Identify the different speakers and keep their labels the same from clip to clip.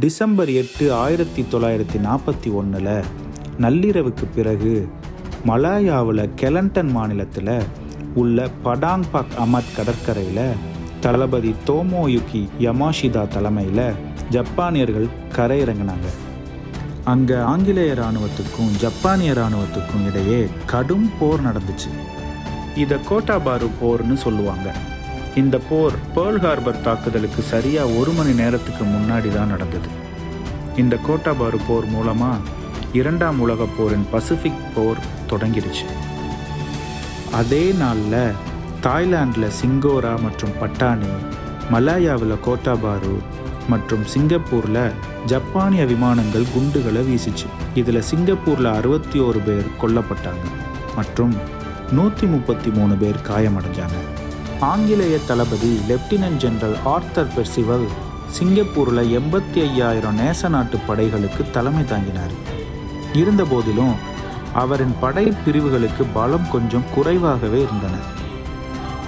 Speaker 1: December எட்டு ஆயிரத்தி தொள்ளாயிரத்தி நாற்பத்தி ஒன்றில் நள்ளிரவுக்கு பிறகு மலாயாவில் கெலண்டன் மாநிலத்தில் உள்ள படாங்பாக் அமத் கடற்கரையில் தளபதி தோமோயுகி யமாஷிதா தலைமையில் ஜப்பானியர்கள் கரையிறங்கினாங்க. அங்கே ஆங்கிலேய இராணுவத்துக்கும் ஜப்பானிய இராணுவத்துக்கும் இடையே கடும் போர் நடந்துச்சு. இதை கோட்டாபாரு போர்னு சொல்லுவாங்க. இந்த போர் பேர்ல் ஹார்பர் தாக்குதலுக்கு சரியா ஒரு மணி நேரத்துக்கு முன்னாடி தான் நடந்தது. இந்த கோட்டாபாரு போர் மூலமாக இரண்டாம் உலகப் போரின் பசிபிக் போர் தொடங்கிடுச்சு. அதே நாளில் தாய்லாந்தில் சிங்கோரா மற்றும் பட்டானி மலாயாவில் கோட்டாபாரு மற்றும் சிங்கப்பூரில் ஜப்பானிய விமானங்கள் குண்டுகளை வீசிச்சு. இதில் சிங்கப்பூரில் அறுபத்தி ஓரு பேர் கொல்லப்பட்டாங்க மற்றும் நூற்றி முப்பத்தி மூணு பேர் காயமடைஞ்சாங்க. ஆங்கிலேய தளபதி லெப்டினன்ட் ஜெனரல் ஆர்த்தர் பெர்சிவல் சிங்கப்பூரில் எண்பத்தி ஐயாயிரம் நேச நாட்டு படைகளுக்கு தலைமை தாங்கினார். இருந்தபோதிலும் அவரின் படை பிரிவுகளுக்கு பலம் கொஞ்சம் குறைவாகவே இருந்தன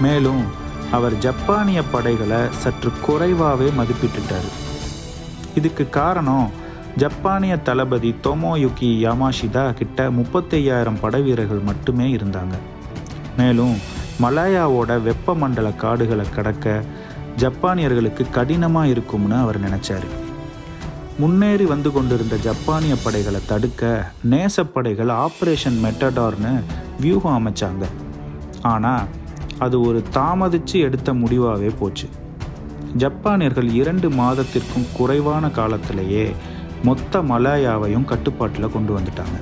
Speaker 1: மேலும் அவர் ஜப்பானிய படைகளை சற்று குறைவாகவே மதிப்பிட்டுட்டார். இதுக்கு காரணம் ஜப்பானிய தளபதி தொமோயுகி யாமாஷிதா கிட்ட முப்பத்தையாயிரம் படை வீரர்கள் மட்டுமே இருந்தாங்க. மேலும் மலாயாவோட வெப்பமண்டல காடுகளை கடக்க ஜப்பானியர்களுக்கு கடினமாக இருக்கும்னு அவர் நினச்சார். முன்னேறி வந்து கொண்டிருந்த ஜப்பானிய படைகளை தடுக்க நேசப்படைகள் ஆப்ரேஷன் மெட்டடார்னு வியூகம் அமைச்சாங்க. ஆனால் அது ஒரு தாமதிச்சு எடுத்த முடிவாகவே போச்சு. ஜப்பானியர்கள் இரண்டு மாதத்திற்கும் குறைவான காலத்திலேயே மொத்த மலாயாவையும் கட்டுப்பாட்டில் கொண்டு வந்துட்டாங்க.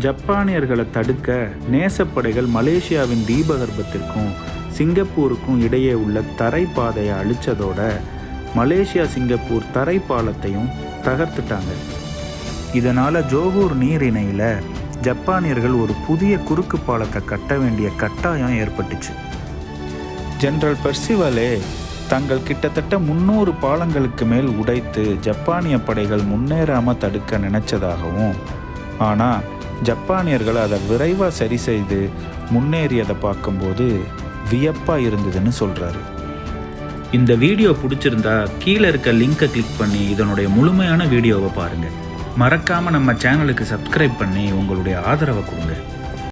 Speaker 1: ஜப்பானியர்களை தடுக்க நேசப்படைகள் மலேசியாவின் தீபகற்பத்திற்கும் சிங்கப்பூருக்கும் இடையே உள்ள தரைப்பாதையை அழிச்சதோட மலேசியா சிங்கப்பூர் தரைப்பாலத்தையும் தகர்த்துட்டாங்க. இதனால் ஜோகூர் நீரிணையில் ஜப்பானியர்கள் ஒரு புதிய குறுக்கு பாலத்தை கட்ட வேண்டிய கட்டாயம் ஏற்பட்டுச்சு. ஜெனரல் பெர்சிவலே தங்கள் கிட்டத்தட்ட முன்னூறு பாலங்களுக்கு மேல் உடைத்து ஜப்பானிய படைகள் முன்னேறாமல் தடுக்க நினைச்சதாகவும் ஆனால் ஜப்பானியர்கள் அதை விரைவாக சரி செய்து முன்னேறியதை பார்க்கும்போது வியப்பாக இருந்ததுன்னு சொல்கிறாரு இந்த வீடியோ பிடிச்சிருந்தா கீழே இருக்க லிங்கை கிளிக் பண்ணி இதனுடைய முழுமையான வீடியோவை பாருங்கள் மறக்காமல் நம்ம சேனலுக்கு சப்ஸ்கிரைப் பண்ணி உங்களுடைய ஆதரவை கொடுங்க.